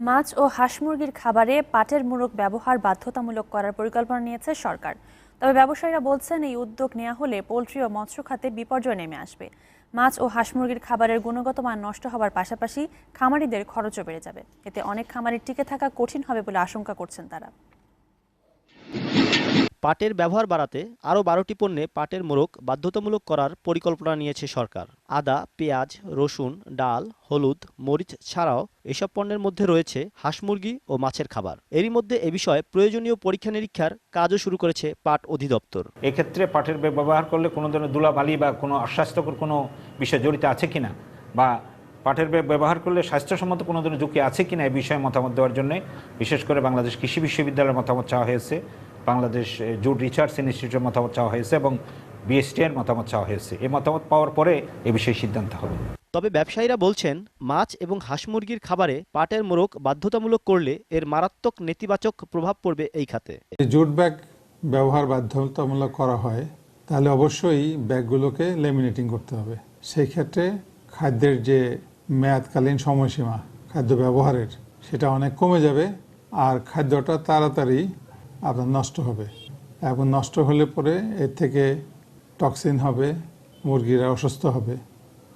মাছ ও হাঁস মুরগির খাবারে পাটের মোড়ক ব্যবহার বাধ্যতামূলক করার পরিকল্পনা নিয়েছে সরকার। তবে ব্যবসায়ীরা বলছেন, এই উদ্যোগ নেওয়া হলে পোলট্রি ও মৎস্য খাতে বিপর্যয় নেমে আসবে। মাছ ও হাঁস মুরগির খাবারের গুণগত মান নষ্ট হওয়ার পাশাপাশি খামারিদের খরচও বেড়ে যাবে। এতে অনেক খামারের টিকে থাকা কঠিন হবে বলে আশঙ্কা করছেন তারা। পাটের ব্যবহার বাড়াতে আরও বারোটি পণ্যে পাটের মোড়ক বাধ্যতামূলক করার পরিকল্পনা নিয়েছে সরকার। আদা, পেঁয়াজ, রসুন, ডাল, হলুদ, মরিচ ছাড়াও এসব পণ্যের মধ্যে রয়েছে হাঁস মুরগি ও মাছের খাবার। এরই মধ্যে এ বিষয়ে প্রয়োজনীয় পরীক্ষা নিরীক্ষার কাজও শুরু করেছে পাট অধিদপ্তর। এক্ষেত্রে পাটের ব্যবহার করলে কোনো ধরনের ধুলাবালি বা কোনো অস্বাস্থ্যকর কোনো বিষয় জড়িত আছে কিনা বা পাটের ব্যবহার করলে স্বাস্থ্যসম্মত কোনো ধরনের ঝুঁকি আছে কিনা এই বিষয়ে মতামত দেওয়ার জন্য বিশেষ করে বাংলাদেশ কৃষি বিশ্ববিদ্যালয়ের মতামত চাওয়া হয়েছে। বাংলাদেশ জুড রিসার্চ ইনস্টিটিউটের মতামত চাওয়া হয়েছে এবং বিএসটি এর মতামত চাওয়া হয়েছে। এই মতামত পাওয়ার পরে এ বিষয়ে সিদ্ধান্ত হবে। তবে ব্যবসায়ীরা বলছেন মাছ এবং হাঁস মুরগির খাবারে পাটের মোড়ক বাধ্যতামূলক করলে এর মারাত্মক নেতিবাচক প্রভাব পড়বে এই খাতে। জুট ব্যাগ ব্যবহার বাধ্যতামূলক করা হয় তাহলে অবশ্যই ব্যাগগুলোকে লেমিনেটিং করতে হবে। সেই ক্ষেত্রে খাদ্যের যে মেয়াদকালীন সময়সীমা খাদ্য ব্যবহারের সেটা অনেক কমে যাবে। আর খাদ্যটা তাড়াতাড়ি আপনার নষ্ট হবে। এবং নষ্ট হলে পরে এর থেকে টক্সিন হবে মুরগিরা অসুস্থ হবে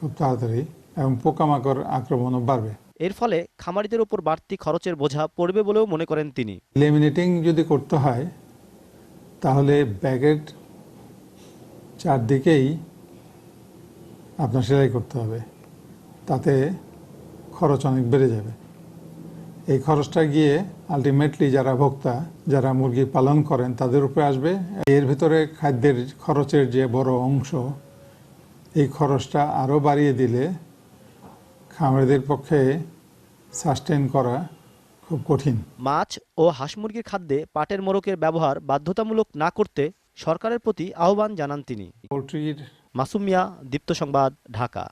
খুব তাড়াতাড়ি এবং পোকামাকড় আক্রমণও বাড়বে। এর ফলে খামারিদের উপর বাড়তি খরচের বোঝা পড়বে বলেও মনে করেন তিনি। লেমিনেটিং যদি করতে হয় তাহলে ব্যাগের চারদিকেই আপনার সেলাই করতে হবে। তাতে খরচ অনেক বেড়ে যাবে। এই খরচটা গিয়ে আলটিমেটলি যারা ভোক্তা যারা মুরগি পালন করেন তাদের উপরে আসবে। এর ভিতরে খাদ্যের খরচের যে বড় অংশ এই খরচটা আরও বাড়িয়ে দিলে খামারিদের পক্ষে সাস্টেন করা খুব কঠিন। মাছ ও হাঁস মুরগির খাদ্যে পাটের মোড়কের ব্যবহার বাধ্যতামূলক না করতে সরকারের প্রতি আহ্বান জানান তিনি। পোলট্রির মাসুমিয়া দীপ্ত সংবাদ ঢাকা।